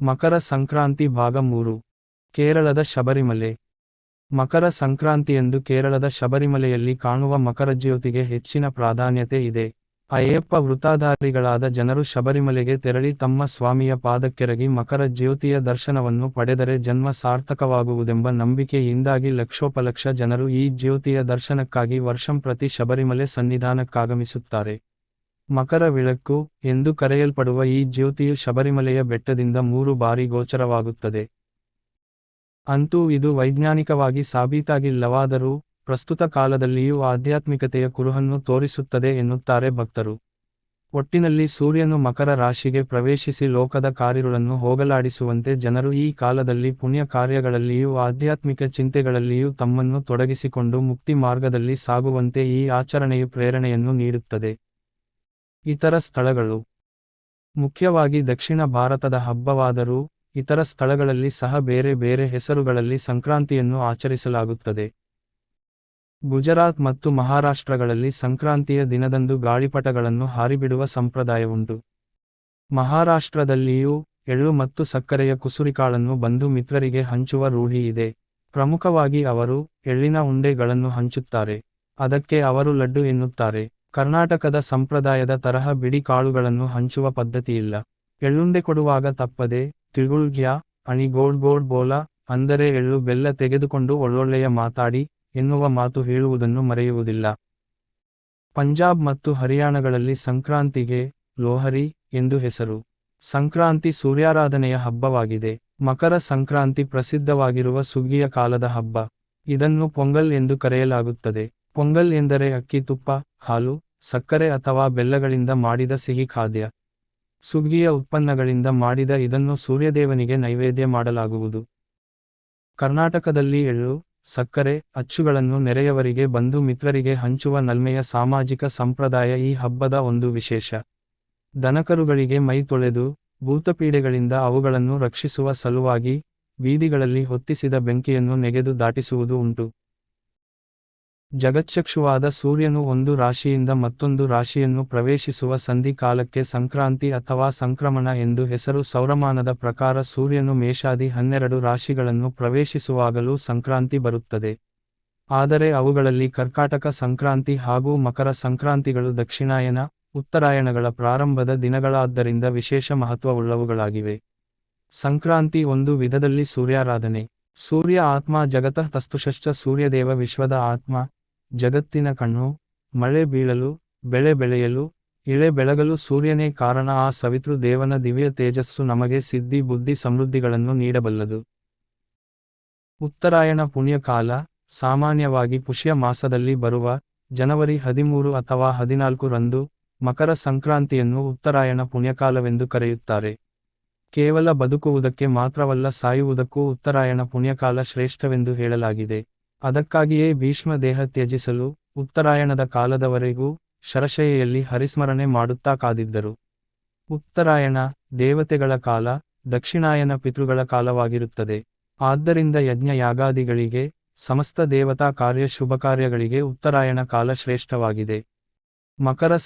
ಮಕರ ಸಂಕ್ರಾಂತಿ ಭಾಗ ಮೂರು. ಕೇರಳದ ಶಬರಿಮಲೆ. ಮಕರ ಸಂಕ್ರಾಂತಿಯಂದು ಕೇರಳದ ಶಬರಿಮಲೆಯಲ್ಲಿ ಕಾಣುವ ಮಕರಜ್ಯೋತಿಗೆ ಹೆಚ್ಚಿನ ಪ್ರಾಧಾನ್ಯತೆ ಇದೆ. ಅಯ್ಯಪ್ಪ ವೃತ್ತಾಧಾರಿಗಳಾದ ಜನರು ಶಬರಿಮಲೆಗೆ ತೆರಳಿ ತಮ್ಮ ಸ್ವಾಮಿಯ ಪಾದಕ್ಕೆರಗಿ ಮಕರ ಜ್ಯೋತಿಯ ದರ್ಶನವನ್ನು ಪಡೆದರೆ ಜನ್ಮ ಸಾರ್ಥಕವಾಗುವುದೆಂಬ ನಂಬಿಕೆಯಿಂದಾಗಿ ಲಕ್ಷೋಪಲಕ್ಷ ಜನರು ಈ ಜ್ಯೋತಿಯ ದರ್ಶನಕ್ಕಾಗಿ ವರ್ಷಂಪ್ರತಿ ಶಬರಿಮಲೆ ಸನ್ನಿಧಾನಕ್ಕಾಗಮಿಸುತ್ತಾರೆ. ಮಕರ ವಿಳಕ್ಕು ಎಂದು ಕರೆಯಲ್ಪಡುವ ಈ ಜ್ಯೋತಿಯು ಶಬರಿಮಲೆಯ ಬೆಟ್ಟದಿಂದ ಮೂರು ಬಾರಿ ಗೋಚರವಾಗುತ್ತದೆ. ಅಂತೂ ಇದು ವೈಜ್ಞಾನಿಕವಾಗಿ ಸಾಬೀತಾಗಿಲ್ಲವಾದರೂ ಪ್ರಸ್ತುತ ಕಾಲದಲ್ಲಿಯೂ ಆಧ್ಯಾತ್ಮಿಕತೆಯ ಕುರುಹನ್ನು ತೋರಿಸುತ್ತದೆ ಎನ್ನುತ್ತಾರೆ ಭಕ್ತರು. ಒಟ್ಟಿನಲ್ಲಿ ಸೂರ್ಯನು ಮಕರ ರಾಶಿಗೆ ಪ್ರವೇಶಿಸಿ ಲೋಕದ ಕಾರಿರುಳನ್ನು ಹೋಗಲಾಡಿಸುವಂತೆ ಜನರು ಈ ಕಾಲದಲ್ಲಿ ಪುಣ್ಯ ಕಾರ್ಯಗಳಲ್ಲಿಯೂ ಆಧ್ಯಾತ್ಮಿಕ ಚಿಂತೆಗಳಲ್ಲಿಯೂ ತಮ್ಮನ್ನು ತೊಡಗಿಸಿಕೊಂಡು ಮುಕ್ತಿ ಮಾರ್ಗದಲ್ಲಿ ಸಾಗುವಂತೆ ಈ ಆಚರಣೆಯು ಪ್ರೇರಣೆಯನ್ನು ನೀಡುತ್ತದೆ. ಇತರ ಸ್ಥಳಗಳು. ಮುಖ್ಯವಾಗಿ ದಕ್ಷಿಣ ಭಾರತದ ಹಬ್ಬವಾದರೂ, ಇತರ ಸ್ಥಳಗಳಲ್ಲಿ ಸಹ ಬೇರೆ ಬೇರೆ ಹೆಸರುಗಳಲ್ಲಿ ಸಂಕ್ರಾಂತಿಯನ್ನು ಆಚರಿಸಲಾಗುತ್ತದೆ. ಗುಜರಾತ್ ಮತ್ತು ಮಹಾರಾಷ್ಟ್ರಗಳಲ್ಲಿ ಸಂಕ್ರಾಂತಿಯ ದಿನದಂದು ಗಾಳಿಪಟಗಳನ್ನು ಹಾರಿಬಿಡುವ ಸಂಪ್ರದಾಯವುಂಟು. ಮಹಾರಾಷ್ಟ್ರದಲ್ಲಿಯೂ, ಎಳ್ಳು ಮತ್ತು ಸಕ್ಕರೆಯ ಕುಸುರಿಕಾಳನ್ನು ಬಂಧು ಮಿತ್ರರಿಗೆ ಹಂಚುವ ರೂಢಿ ಇದೆ. ಪ್ರಮುಖವಾಗಿ ಅವರು ಎಳ್ಳಿನ ಉಂಡೆಗಳನ್ನು ಹಂಚುತ್ತಾರೆ. ಅದಕ್ಕೆ ಅವರು ಲಡ್ಡು ಎನ್ನುತ್ತಾರೆ. ಕರ್ನಾಟಕದ ಸಂಪ್ರದಾಯದ ತರಹ ಬಿಡಿ ಕಾಳುಗಳನ್ನು ಹಂಚುವ ಪದ್ಧತಿಯಿಲ್ಲ. ಎಳ್ಳುಂಡೆ ಕೊಡುವಾಗ ತಪ್ಪದೆ, ತಿಳುಳ್ಗ್ಯಾ, ಅಣಿ ಗೋಡ್ ಗೋಡ್ ಬೋಲ, ಅಂದರೆ ಎಳ್ಳು ಬೆಲ್ಲ ತೆಗೆದುಕೊಂಡು ಒಳ್ಳೊಳ್ಳೆಯ ಮಾತಾಡಿ, ಎನ್ನುವ ಮಾತು ಹೇಳುವುದನ್ನು ಮರೆಯುವುದಿಲ್ಲ. ಪಂಜಾಬ್ ಮತ್ತು ಹರಿಯಾಣಗಳಲ್ಲಿ ಸಂಕ್ರಾಂತಿಗೆ ಲೋಹರಿ ಎಂದು ಹೆಸರು. ಸಂಕ್ರಾಂತಿ ಸೂರ್ಯಾರಾಧನೆಯ ಹಬ್ಬವಾಗಿದೆ. ಮಕರ ಸಂಕ್ರಾಂತಿ ಪ್ರಸಿದ್ಧವಾಗಿರುವ ಸುಗ್ಗಿಯ ಕಾಲದ ಹಬ್ಬ. ಇದನ್ನು ಪೊಂಗಲ್ ಎಂದು ಕರೆಯಲಾಗುತ್ತದೆ. ಪೊಂಗಲ್ ಎಂದರೆ ಅಕ್ಕಿ ತುಪ್ಪ, ಹಾಲು, ಸಕ್ಕರೆ ಅಥವಾ ಬೆಲ್ಲಗಳಿಂದ ಮಾಡಿದ ಸಿಹಿ ಖಾದ್ಯ. ಸುಗ್ಗಿಯ ಉತ್ಪನ್ನಗಳಿಂದ ಮಾಡಿದ ಇದನ್ನು ಸೂರ್ಯದೇವನಿಗೆ ನೈವೇದ್ಯ ಮಾಡಲಾಗುವುದು. ಕರ್ನಾಟಕದಲ್ಲಿ ಎಳ್ಳು, ಸಕ್ಕರೆ, ಅಚ್ಚುಗಳನ್ನು ನೆರೆಯವರಿಗೆ ಬಂಧು ಮಿತ್ರರಿಗೆ ಹಂಚುವ ನಲ್ಮೆಯ ಸಾಮಾಜಿಕ ಸಂಪ್ರದಾಯ ಈ ಹಬ್ಬದ ಒಂದು ವಿಶೇಷ. ದನಕರುಗಳಿಗೆ ಮೈ ತೊಳೆದು, ಭೂತಪೀಡೆಗಳಿಂದ ಅವುಗಳನ್ನು ರಕ್ಷಿಸುವ ಸಲುವಾಗಿ, ಬೀದಿಗಳಲ್ಲಿ ಹೊತ್ತಿಸಿದ ಬೆಂಕಿಯನ್ನು ನೆಗೆದು ದಾಟಿಸುವುದು ಉಂಟು. ಜಗಚ್ಚಕ್ಷುವಾದ ಸೂರ್ಯನು ಒಂದು ರಾಶಿಯಿಂದ ಮತ್ತೊಂದು ರಾಶಿಯನ್ನು ಪ್ರವೇಶಿಸುವ ಸಂಧಿ ಕಾಲಕ್ಕೆ ಸಂಕ್ರಾಂತಿ ಅಥವಾ ಸಂಕ್ರಮಣ ಎಂದು ಹೆಸರು ಸೌರಮಾನದ ಪ್ರಕಾರ ಸೂರ್ಯನು ಮೇಷಾದಿ ಹನ್ನೆರಡು ರಾಶಿಗಳನ್ನು ಪ್ರವೇಶಿಸುವಾಗಲೂ ಸಂಕ್ರಾಂತಿ ಬರುತ್ತದೆ. ಆದರೆ ಅವುಗಳಲ್ಲಿ ಕರ್ಕಾಟಕ ಸಂಕ್ರಾಂತಿ ಹಾಗೂ ಮಕರ ಸಂಕ್ರಾಂತಿಗಳು ದಕ್ಷಿಣಾಯನ, ಉತ್ತರಾಯಣಗಳ ಪ್ರಾರಂಭದ ದಿನಗಳಾದ್ದರಿಂದ ವಿಶೇಷ ಮಹತ್ವವುಳ್ಳವುಗಳಾಗಿವೆ. ಸಂಕ್ರಾಂತಿ ಒಂದು ವಿಧದಲ್ಲಿ ಸೂರ್ಯಾರಾಧನೆ. ಸೂರ್ಯ ಆತ್ಮ ಜಗತಃ ತಸ್ತುಷಶ್ಚ ಸೂರ್ಯದೇವ ವಿಶ್ವದ ಆತ್ಮ ಜಗತ್ತಿನ ಕಣ್ಣು, ಮಳೆ ಬೀಳಲು, ಬೆಳೆ ಬೆಳೆಯಲು, ಇಳೆ ಬೆಳಗಲು ಸೂರ್ಯನೇ ಕಾರಣ ಆ ಸವಿತೃ ದೇವನ ದಿವ್ಯ ತೇಜಸ್ಸು ನಮಗೆ ಸಿದ್ಧಿ, ಬುದ್ಧಿ ಸಮೃದ್ಧಿಗಳನ್ನು ನೀಡಬಲ್ಲದು. ಉತ್ತರಾಯಣ ಪುಣ್ಯಕಾಲ ಸಾಮಾನ್ಯವಾಗಿ ಪುಷ್ಯ ಮಾಸದಲ್ಲಿ ಬರುವ ಜನವರಿ ಹದಿಮೂರು ಅಥವಾ ಹದಿನಾಲ್ಕು ರಂದು ಮಕರ ಸಂಕ್ರಾಂತಿಯನ್ನು ಉತ್ತರಾಯಣ ಪುಣ್ಯಕಾಲವೆಂದು ಕರೆಯುತ್ತಾರೆ. ಕೇವಲ ಬದುಕುವುದಕ್ಕೆ ಮಾತ್ರವಲ್ಲ, ಸಾಯುವುದಕ್ಕೂ ಉತ್ತರಾಯಣ ಪುಣ್ಯಕಾಲ ಶ್ರೇಷ್ಠವೆಂದು ಹೇಳಲಾಗಿದೆ. ಅದಕ್ಕಾಗಿಯೇ ಭೀಷ್ಮ ದೇಹ ತ್ಯಜಿಸಲು ಉತ್ತರಾಯಣದ ಕಾಲದವರೆಗೂ ಶರಶಯೆಯಲ್ಲಿ ಹರಿಸ್ಮರಣೆ ಮಾಡುತ್ತಾ ಕಾದಿದ್ದರು. ಉತ್ತರಾಯಣ ದೇವತೆಗಳ ಕಾಲ, ದಕ್ಷಿಣಾಯನ ಪಿತೃಗಳ ಕಾಲವಾಗಿರುತ್ತದೆ. ಆದ್ದರಿಂದ ಯಜ್ಞ ಯಾಗಾದಿಗಳಿಗೆ ಸಮಸ್ತ ದೇವತಾ ಕಾರ್ಯ ಶುಭಕಾರ್ಯಗಳಿಗೆ ಉತ್ತರಾಯಣ ಕಾಲ ಶ್ರೇಷ್ಠವಾಗಿದೆ. ಮಕರ